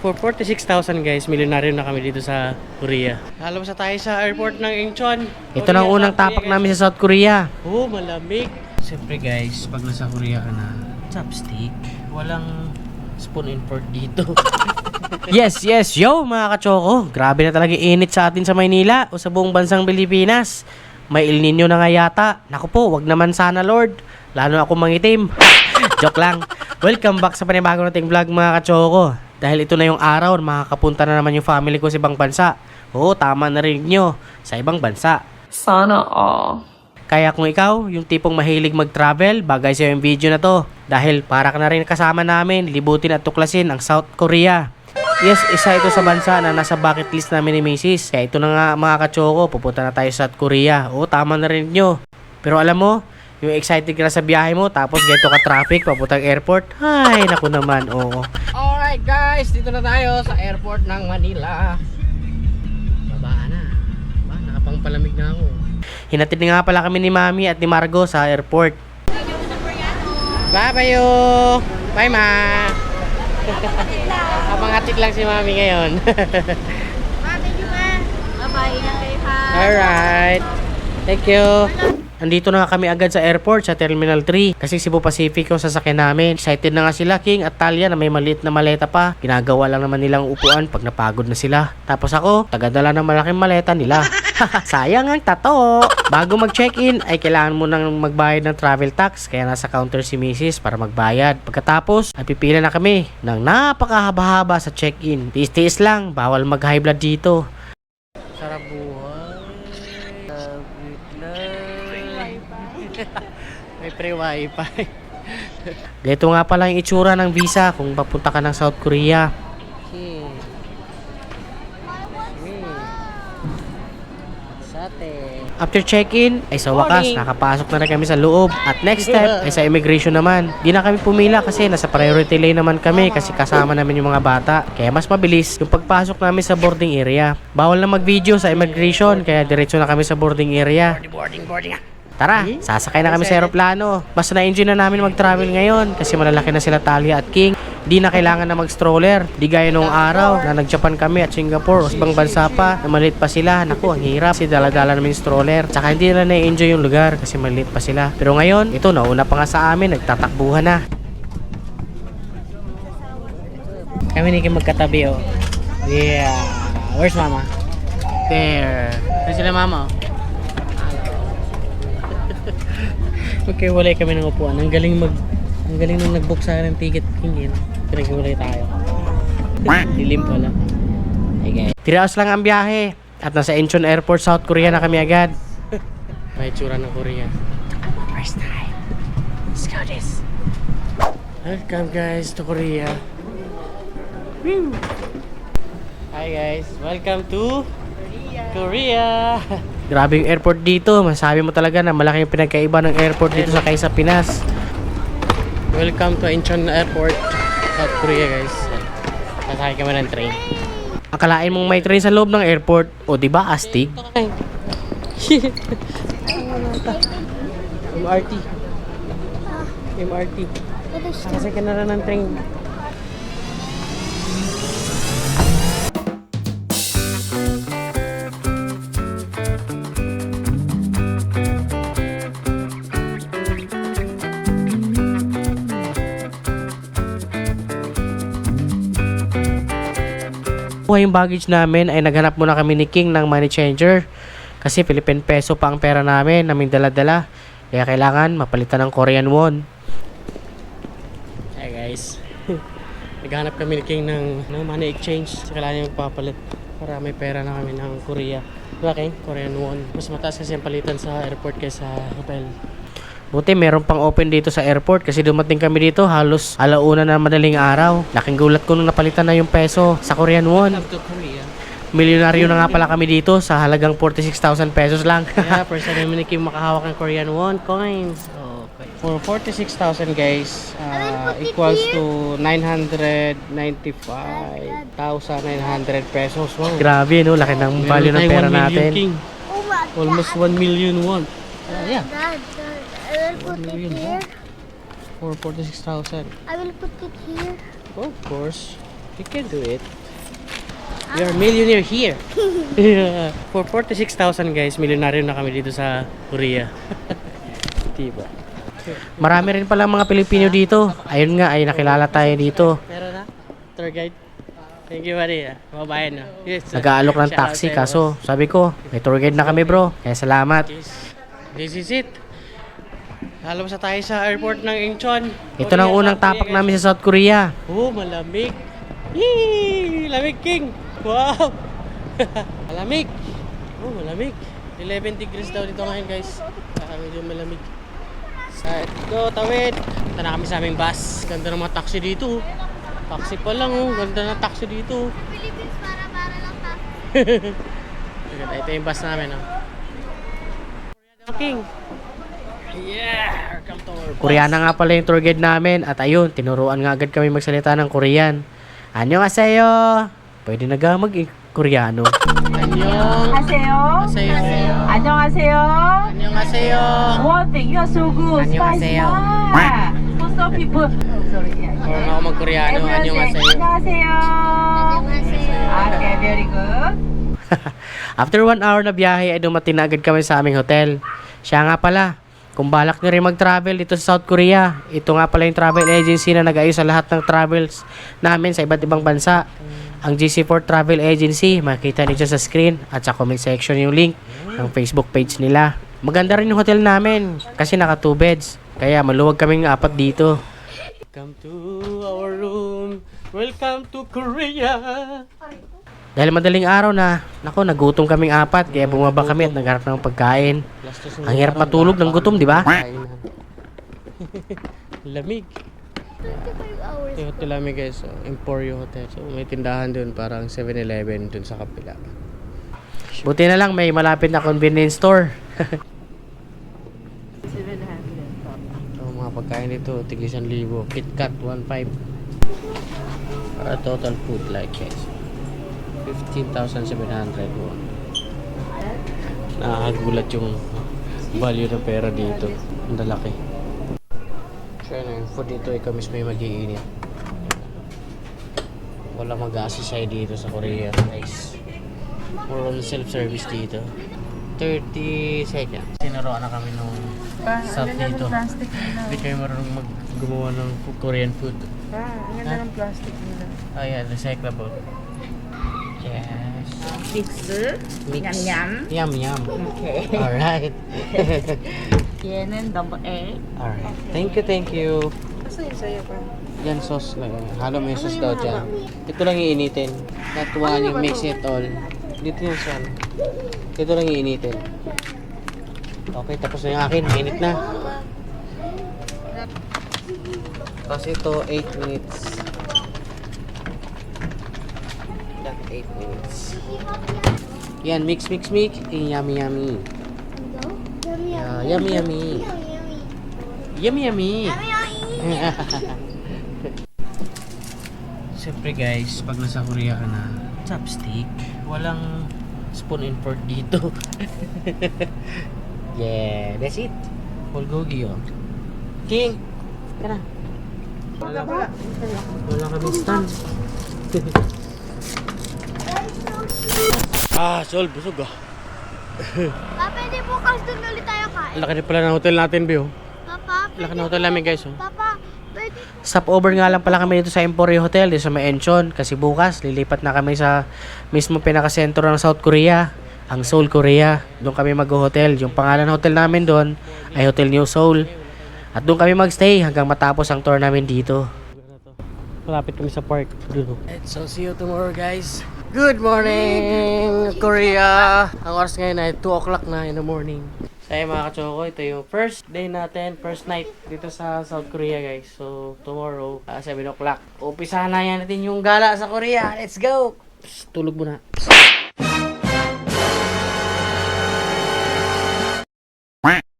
For 46,000 guys, milyonaryo na kami dito sa Korea. Lalabas na tayo sa airport ng Incheon. Ito na ang unang tapak namin sa South Korea. Oh, malamig. Siyempre guys, pag nasa Korea ka na, chopstick, walang spoon and fork dito. Yes, yes, yo mga kachoko. Grabe na talaga init sa atin sa Maynila o sa buong bansang Pilipinas. May El Nino na nga yata. Naku po, wag naman sana Lord. Lalo ako mangitim. Joke lang. Welcome back sa panibago nating vlog mga kachoko. Dahil ito na yung araw makakapunta na naman yung family ko sa ibang bansa. Oo, tama na rin nyo. Sa ibang bansa. Sana all. Kaya kung ikaw, yung tipong mahilig mag-travel, bagay sa'yo yung video na to. Dahil para ka na rin kasama namin, libutin at tuklasin ang South Korea. Yes, isa ito sa bansa na nasa bucket list namin ni Macy's. Kaya ito na nga mga kachoko, pupunta na tayo sa South Korea. Oo, tama na rin nyo. Pero alam mo, yung excited ka na sa biyahe mo, tapos ganito ka traffic, papuntang airport. Ay, naku naman, oo. Alright guys, dito na tayo sa airport ng Manila. Baba na. Ba, nakapangpalamig na ako. Hinatid na nga pala kami ni Mami at ni Margo sa airport. Bye bye yo. Bye ma. Habang hatid lang si Mami ngayon. Bye-bye. Ingat kayo ha. Alright. Thank you. Andito na kami agad sa airport sa Terminal 3 kasi Cebu Pacific yung sasakyan namin. Excited na nga sila King at Talia na may maliit na maleta pa. Ginagawa lang naman nilang upuan pag napagod na sila. Tapos ako, tagadala ng malaking maleta nila. Sayang ang tato. Bago mag-check-in ay kailangan mo nang magbayad ng travel tax kaya nasa counter si Mrs. para magbayad. Pagkatapos ay pipila na kami ng napakahaba-haba sa check-in. Tiis-tiis lang, bawal mag-high blood dito. Sarap buhay. Lang. May free wifi. Dito nga pala yung itsura ng visa kung papunta ka ng South Korea. After check-in, ay sa wakas, nakapasok na rin kami sa loob. At next step, ay sa immigration naman. Di na kami pumila kasi nasa priority lane naman kami kasi kasama namin yung mga bata. Kaya mas mabilis yung pagpasok namin sa boarding area. Bawal na mag-video sa immigration, kaya diretso na kami sa boarding area. Tara, sasakay na kami sa aeroplano. Mas na-enjoy na namin mag-travel ngayon kasi malalaki na sila Talia at King. Di na kailangan na mag-stroller. Di gaya nung araw na nag-Japan kami at Singapore ibang bansa pa na maliit pa sila. Naku, ang hirap kasi dala-dala namin yung stroller. Tsaka hindi na na-enjoy yung lugar kasi maliit pa sila. Pero ngayon, ito nauna pa nga sa amin, nagtatakbuhan na. Kami ni Kim magkatabi oh. Yeah. Where's mama? There. Saan sila mama oh? Magkiwalay kami ng upuan. Ang galing mag ang galing nung nag-book sa akin ng ticket king yun. Pinaghiwalay tayo. Dilim pala. Guys. Tiraos lang ang biyahe. At nasa Incheon Airport, South Korea na kami agad. May tsura ng Korea. First time. Let's go this. Welcome guys to Korea. Woo! Hi guys, welcome to Korea. Grabe yung airport dito. Masabi mo talaga na malaki yung pinagkaiba ng airport dito sa kaysa Pinas. Welcome to Incheon Airport, South Korea guys. Sasakay kami ng train. Akalain mong may train sa loob ng airport. O di ba astig? MRT. MRT. Sakasay ka na lang ng train. Kuha yung baggage namin ay naghanap muna kami ni King ng money changer. Kasi Philippine peso pa ang pera namin naming dala-dala. Kaya kailangan mapalitan ng Korean won. Hey guys. Naghanap kami ni King ng, ng money exchange. Kasi kailangan niya magpapalit para may pera na kami ng Korea. Diba King? Korean won. Mas mataas kasi ang palitan sa airport kaysa hotel. Buti meron pang open dito sa airport kasi dumating kami dito halos alauna na madaling araw. Laking gulat ko nung napalitan na yung peso sa Korean won. Milyonaryo na nga pala kami dito sa halagang 46,000 pesos lang. yeah, first time namin ni Kim makahawak ng Korean won coins. Okay. For 46,000 guys, uh, equals to 995,900 pesos. Wow. Grabe no, laki ng value ng pera tayong 1 million, natin. King. Oh Almost 1 million won. Uh, yeah, I will put million, it here. for 46,000. I will put it here. Of course. You can do it. You're a millionaire here. For 46,000 guys, milyonaryo na kami dito sa Korea. diba? Marami rin pala mga Pilipino dito. Ayun nga, ay nakilala tayo dito. Meron na? Tour guide? Thank you, Maria. Mabayan na. Yes. Nag-aalok ng taxi kaso sabi ko, may tour guide na kami bro. Kaya salamat. This is it. Lalabas na tayo sa airport ng Incheon. Ito na ang unang tapak namin sa South Korea. Oh, malamig. Yee! Lamig, King! Wow! malamig! Oh, malamig. 11 degrees daw dito ngayon, guys. Kaya medyo malamig. Side go, tawid! Punta na kami sa aming bus. Ganda ng mga taxi dito. Taxi pa lang, oh. Ganda ng taxi dito. Philippines para para lang. Ganda. Ito yung bus namin, oh. King! Yeah! Koreana nga pala yung tour guide namin at ayun, tinuruan nga agad kami magsalita ng Korean. Anyo aseyo! Pwede na ga mag Koreano. Annyeong haseyo. Haseyo. Annyeong haseyo. Annyeong haseyo. Wow, thank you so good. Annyeong haseyo. Most of people. Oh, sorry. Yeah. Kung ako mag-Koreano, annyeong haseyo. Annyeong haseyo. Okay, very good. After one hour na biyahe ay dumating na agad kami sa aming hotel. Siya nga pala, kung balak nyo rin mag-travel dito sa South Korea, ito nga pala yung travel agency na nag-ayos sa lahat ng travels namin sa iba't ibang bansa. Ang GC4 Travel Agency, makikita niyo sa screen at sa comment section yung link ng Facebook page nila. Maganda rin yung hotel namin kasi naka 2 beds. Kaya maluwag kaming apat dito. Welcome to our room. Welcome to Korea. Dahil madaling araw na, nako, nagutom kaming apat kaya bumaba kami at nagharap ng pagkain. Ang hirap matulog ng gutom, di ba? Lamig. 25 hours. Ito hotel namin guys. So, Emporio Hotel. So may tindahan dun parang 7-Eleven dun sa kapila. Buti na lang may malapit na convenience store. So mga pagkain dito, tig 1,000. KitKat 1.5. Para total food like guys. 15,700 won. Nakakagulat yung value ng pera dito. Ang lalaki. So yun, yung food dito, ikaw mismo yung mag-iinit. Wala mag-assist dito sa Korea guys. More on self-service dito. 30 seconds. Sinuroan na kami nung staff dito. Hindi kayo marunong mag gumawa ng Korean food. Ah, ang ganda ng plastic nila. Oh yeah, recyclable. Yes. Mix. Mix. Yum, Yum, yum. Okay. Alright. 얘는 double A. Alright. Thank you, thank you. Asa yung sayo pa? Yan sauce na yun. Halo yung sauce daw dyan. Ito lang iinitin. That one, you mix it all. Dito yung sun. Ito lang iinitin. Okay, tapos na yung akin. Mainit na. Tapos ito, 8 minutes. 8 minutes. Yan, mix, mix, mix. Eh, yummy, yummy. Yummy, Yeah, yummy, yummy. Yummy, yummy. Siyempre guys, pag nasa Korea ka na, chopstick, walang spoon and fork dito. yeah, that's it. Bulgogi yun. King! Tara. Wala, wala. Wala kami stand. ah, Sol, busog ah. Papa, hindi bukas doon ulit tayo kain. Laki na pala ng hotel natin, Bio. Papa, Laki ng hotel namin guys, oh. Papa, pwede Stopover nga lang pala kami dito sa Emporio Hotel, dito sa may Enchon. Kasi bukas, lilipat na kami sa mismo pinakasentro ng South Korea, ang Seoul, Korea. Doon kami mag-hotel. Yung pangalan ng hotel namin doon ay Hotel New Seoul. At doon kami magstay hanggang matapos ang tour namin dito. Malapit kami sa park. So, see you tomorrow, guys. Good morning, Korea! Ang oras ngayon ay 2 o'clock na in the morning. Ayun mga kachoko, ito yung first day natin, first night dito sa South Korea, guys. So, tomorrow, uh, 7 o'clock. Umpisahan na yan natin yung gala sa Korea. Let's go! Psst, tulog muna.